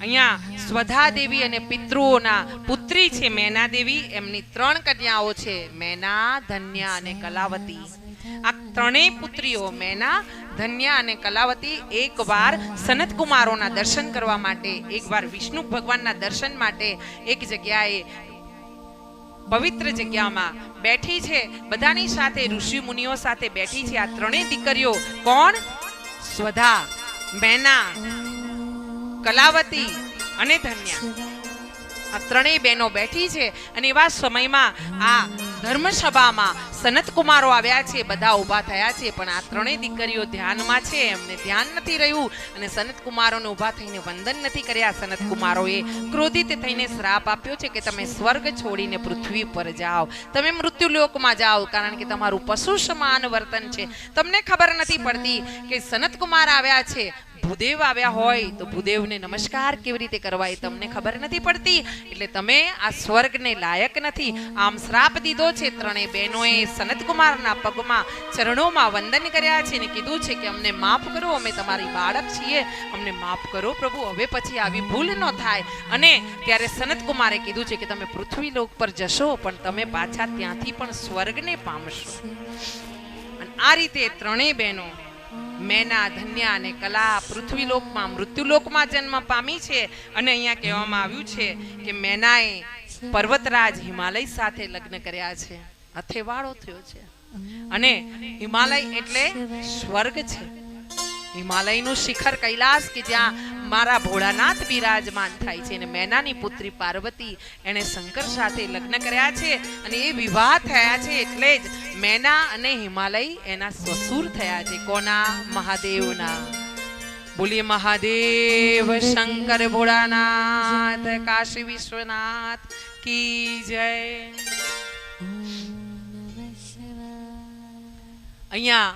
અહીંયા સ્વધા દેવી અને પિતૃઓના પુત્રી છે મેના દેવી એમની ત્રણ કન્યાઓ છે, મેના, ધન્યા અને કલાવતી. આ ત્રણેય પુત્રીઓ, મેના, ધન્યા અને કલાવતી, એકવાર સનત કુમારોના દર્શન કરવા માટે, એકવાર વિષ્ણુ ભગવાનના દર્શન માટે એક જગ્યાએ પવિત્ર જગ્યામાં બેઠી છે. બધાની સાથે, ઋષિ મુનિઓ સાથે બેઠી છે. આ ત્રણેય દીકરીઓ કોણ? સ્વધા, મેના. કલાવતી અને ધન્યા. આ ત્રણેય બહેનો બેઠી છે અને એવા સમયમાં આ ધર્મસભામાં સનત કુમારો આવ્યા છે, બધા ઊભા થયા છે. પણ આ ત્રણેય દીકરીઓ ધ્યાનમાં છે, એમને ધ્યાન નથી રહ્યું. અને સનત કુમારોને ઊભા થઈને વંદન નથી કર્યા. સનત કુમારોએ ક્રોધિત થઈને શ્રાપ આપ્યો છે કે તમે સ્વર્ગ છોડીને પૃથ્વી પર જાઓ. તમે મૃત્યુલોકમાં જાઓ, કારણ કે તમારું પશુ સમાન વર્તન છે. તમને ખબર નથી પડતી કે સનત કુમાર આવ્યા છે ભૂદેવ આવ્યા હોય તો ભૂદેવને નમસ્કાર કેવી રીતે કરવા એ તમને ખબર નથી પડતી? એટલે તમે આ સ્વર્ગને લાયક નથી. આમ શ્રાપ દીધો છે ત્રણેય બહેનોએ સનતકુમારના પગમાં ચરણોમાં વંદન કર્યા છે ને કીધું છે કે અમને માફ કરો, અમે તમારી બાળક છીએ. અમને માફ કરો પ્રભુ, હવે પછી આવી ભૂલ ન થાય. અને ત્યારે સનતકુમારે કીધું છે કે તમે પૃથ્વી લોક પર જશો, પણ તમે પાછા ત્યાંથી પણ સ્વર્ગને પામશો. અને આ રીતે ત્રણેય બહેનો મેના, ધન્યા અને કલા પૃથ્વીલોકમાં, મૃત્યુલોકમાં જન્મ પામી છે. અને અહીંયા કહેવામાં આવ્યું છે કે મેનાએ પર્વતરાજ હિમાલય સાથે લગ્ન કર્યા છે. અથેવાળો થયો છે. અને હિમાલય એટલે સ્વર્ગ છે. હિમાલયનું શિખર કૈલાસ કે જ્યાં મારા ભોળાનાથ બિરાજમાન થાય છે. અને મેનાની પુત્રી પાર્વતી એણે શંકર સાથે લગ્ન કર્યા છે અને એ વિવાહ થયા છે એટલે જ મેના અને હિમાલય એના સસુર થયા છે. કોના? મહાદેવના. બોલીએ મહાદેવ શંકર ભોળાનાથ કાશી વિશ્વનાથ કી જય. અહીંયા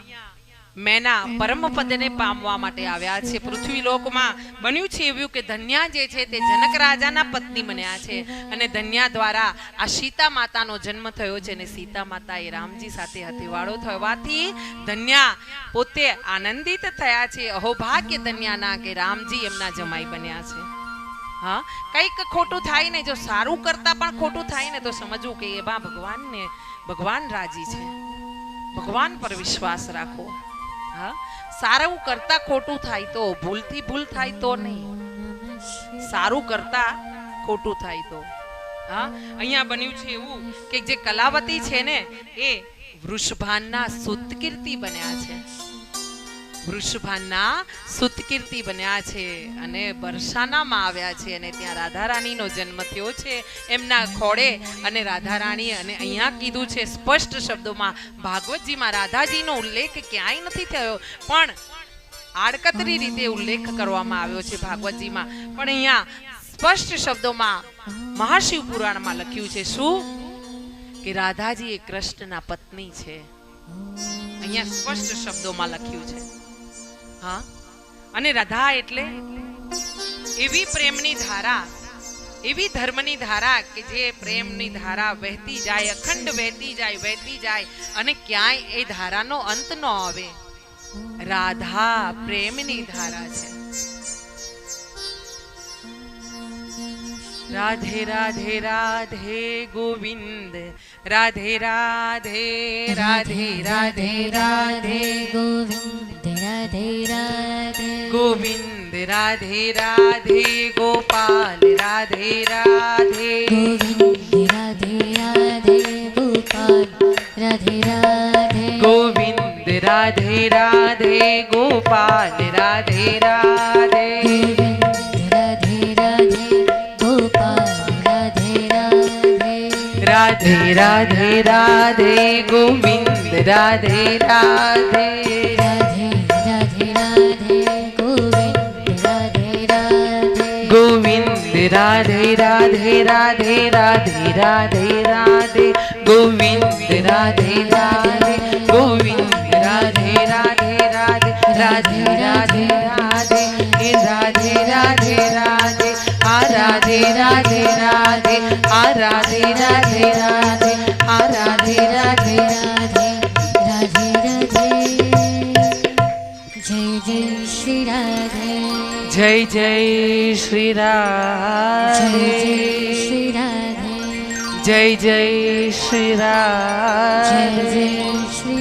મેના પરમ પદને પામવા માટે આવ્યા છે. પૃથ્વી લોકમાં બન્યું છે એવું કે ધન્યા જે છે તે જનક રાજાના પત્ની બન્યા છે. અને ધન્યા દ્વારા આ સીતા માતાનો જન્મ થયો છે અને સીતા માતા એ રામજી સાથે હતીવાળો થવાથી ધન્યા પોતે આનંદિત થયા છે. અહોભાગ્ય ધન્યાના કે રામજી એમના જમાઈ બન્યા છે. હા? કંઈક ખોટું થાય ને જો સારું કરતા પણ ખોટું થાય ને તો સમજવું કે એમાં ભગવાનને ભગવાન રાજી છે. ભગવાન પર વિશ્વાસ રાખો. હા? સારું કરતા ખોટું થાય તો, ભૂલથી ભૂલ થાય તો નહીં. સારું કરતા ખોટું થાય તો. હા? અહીંયા બન્યું છે એવું કે જે કલાવતી છે ને, એ વૃષભાનના સુતકીર્તિ બન્યા છે. વૃષભાનના સુતકીર્તિ બન્યા છે અને બરસાનામાં આવ્યા છે અને ત્યાં રાધા રાણીનો જન્મ થયો છે. એમના ખોડે અને રાધા રાણી અને અહીંયા કીધું છે સ્પષ્ટ શબ્દોમાં, ભાગવતજીમાં રાધાજીનો ઉલ્લેખ ક્યાંય નથી થયો. પણ આડકતરી રીતે ઉલ્લેખ કરવામાં આવ્યો છે ભાગવતજીમાં. પણ અહીંયા સ્પષ્ટ શબ્દોમાં, મહાશિવ પુરાણમાં લખ્યું છે શું? કે રાધાજી એ કૃષ્ણના પત્ની છે. અહીંયા સ્પષ્ટ શબ્દોમાં લખ્યું છે. હા? અને રાધા એટલે? એવી પ્રેમની ધારા, એવી ધર્મની ધારા કે જે પ્રેમની ધારા વહેતી જાય, અખંડ વહેતી જાય વહેતી જાય અને ક્યાંય એ ધારાનો અંત ન આવે. રાધા પ્રેમની ધારા છે. રાધે રાધે રાધે ગોવિંદ, રાધે રાધે રાધે રાધે રાધે ગોવિંદ. રાધે રાધે ગોવિંદ રાધે રાધે ગોપાલ રાધે રાધે ગોવિંદ રાધે રાધે ગોપાલ રાધે રાધે ગોવિંદ રાધે રાધે ગોપાલ રાધે રાધે રાધે રાધે ગોપાલ રાધે રાધે રાધે રાધે રાધે ગોવિંદ રાધે રાધે રાધે રાધે રાધે રાધે રાધે રાધે ગોવિંદ રાધે રાધે ગોવિંદ રાધે રાધે રાધે રાધે રાધે રાધે રાધે રાધે રાધે આ રાધે રાધે રાધે આ રાધે રાધે રાધે જય જય શ્રી રાધે જય જય શ્રી રાધે જય જય શ્રી